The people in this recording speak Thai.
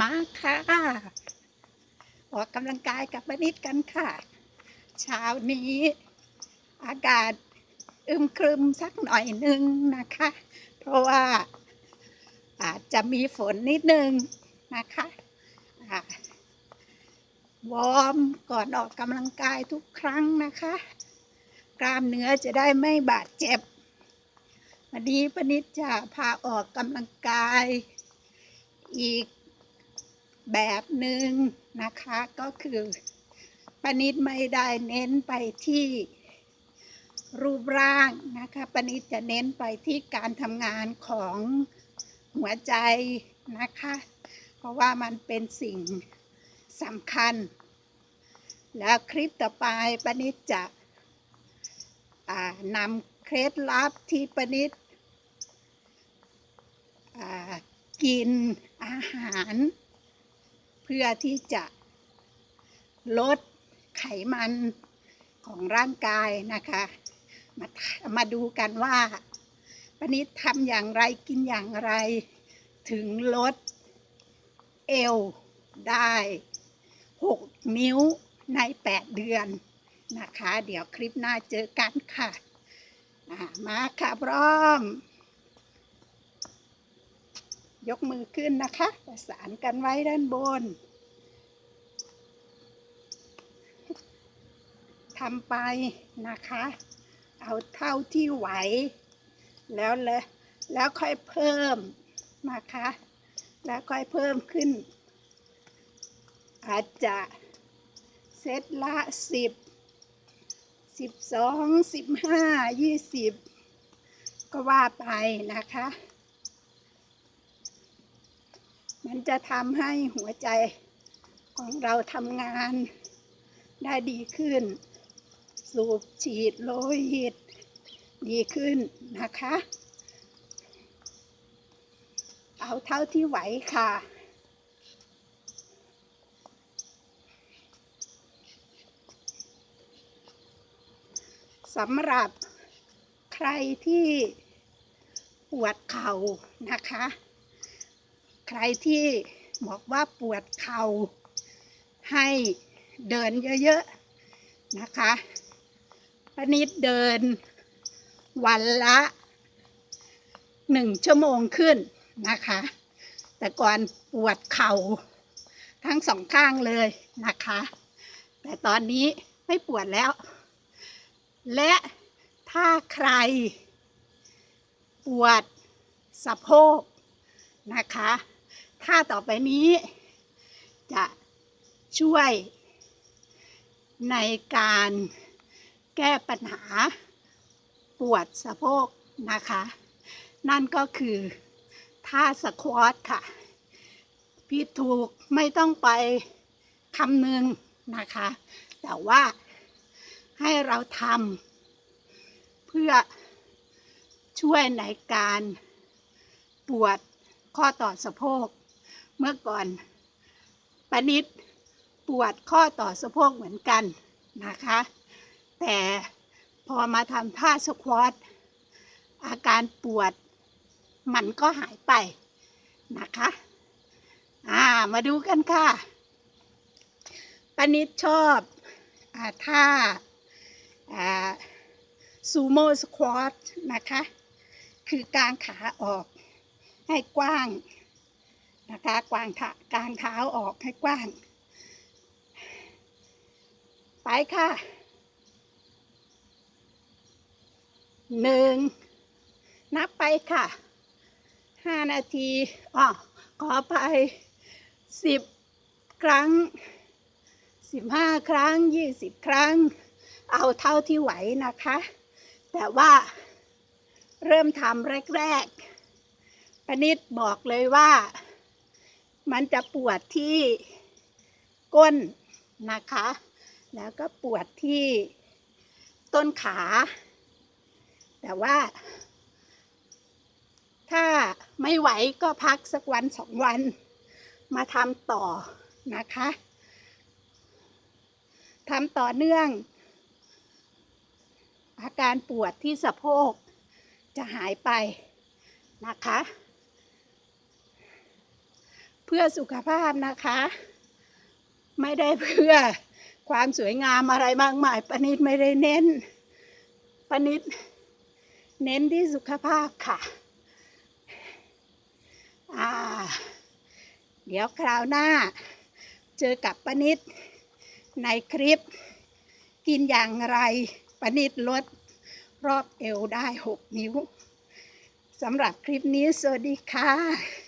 มาค่ะออกกำลังกายกับปนิดกันค่ะ เช้านี้อากาศอึมครึมสักหน่อยหนึงนะคะ เพราะว่าอาจจะมีฝนนิดนึงนะคะวอร์มก่อนออกกำลังกายทุกครั้งนะคะ กล้ามเนื้อจะได้ไม่บาดเจ็บ วันนี้ปนิดจะพาออกกำลังกาย อีก แบบหนึ่งนะคะก็คือปนิดไม่ได้เน้นไปที่รูปร่างนะคะปนิดจะเน้นไปที่การทำงานของหัวใจนะคะ เพราะว่ามันเป็นสิ่งสำคัญ แล้วคลิปต่อไปปนิดจะนำเคล็ดลับที่ปนิดอ่ากินอาหาร เพื่อที่จะลดไขมันของร่างกายนะคะ มามาดูกันว่าปนิดทำอย่างไรกินอย่างไร ถึงลดเอวได้ 6 นิ้วใน 8 เดือนนะคะ เดี๋ยวคลิปหน้าเจอกันค่ะ มาค่ะพร้อม ยกมือขึ้นนะคะ ประสานกันไว้ด้านบนทำไปนะคะ เอาเท่าที่ไหว แล้วเลยแล้วค่อยเพิ่มนะคะ แล้วค่อยเพิ่มขึ้น อาจจะเซตละสิบสิบสองสิบห้ายี่สิบก็ว่าไปนะคะ มันจะทำให้หัวใจของเราทำงานได้ดีขึ้น สูบฉีดโลหิต ดีขึ้นนะคะ เอาเท่าที่ไหวค่ะสำหรับใครที่ปวดเข่านะคะ ใครที่บอกว่าปวดเข่าให้เดินเยอะๆนะคะปนิดเดินวันละหนึ่งชั่วโมงขึ้นนะคะ แต่ก่อนปวดเข่าทั้งสองข้างเลยนะคะ แต่ตอนนี้ไม่ปวดแล้ว และถ้าใคร ปวดสะโพกนะคะ ถ้าต่อไปนี้ จะช่วยในการแก้ปัญหาปวดสะโพกนะคะ นั่นก็คือท่าสควอตค่ะพี่ถูกไม่ต้องไปคำนึงนะคะ แต่ว่าให้เราทำเพื่อช่วยในการปวดข้อต่อสะโพก เมื่อก่อนปนิดปวดข้อต่อสะโพกเหมือนกันนะคะ แต่พอมาทำท่าสควอตอาการปวดมันก็หายไปนะคะอ่ามาดูกันค่ะปนิดชอบอท่าอ่าซูโม่สควอตนะคะ คือกางขาออกให้กว้าง นะคะกวางขากางเท้าออกให้กว้าง ไปค่ะหนึ่งนับไปค่ะห้านาทีอ๋อขอไปสิบครั้งสิบห้าครั้งยี่สิบครั้ง เอาเท่าที่ไหวนะคะ แต่ว่าเริ่มทำแรกๆปนิดบอกเลยว่า มันจะปวดที่ก้นนะคะ แล้วก็ปวดที่ต้นขา แต่ว่า ถ้าไม่ไหวก็พักสักวันสองวัน มาทำต่อนะคะทำต่อเนื่อง อาการปวดที่สะโพกจะหายไปนะคะ เพื่อสุขภาพนะคะ ไม่ได้เพื่อความสวยงามอะไรมากมายปนิดไม่ได้เน้นปนิดเน้นที่สุขภาพค่ะอ่าเดี๋ยวคราวหน้า เจอกับปนิดในคลิป กินอย่างไรปนิดลดรอบเอวได้ 6 นิ้วสำหรับคลิปนี้ สวัสดีค่ะ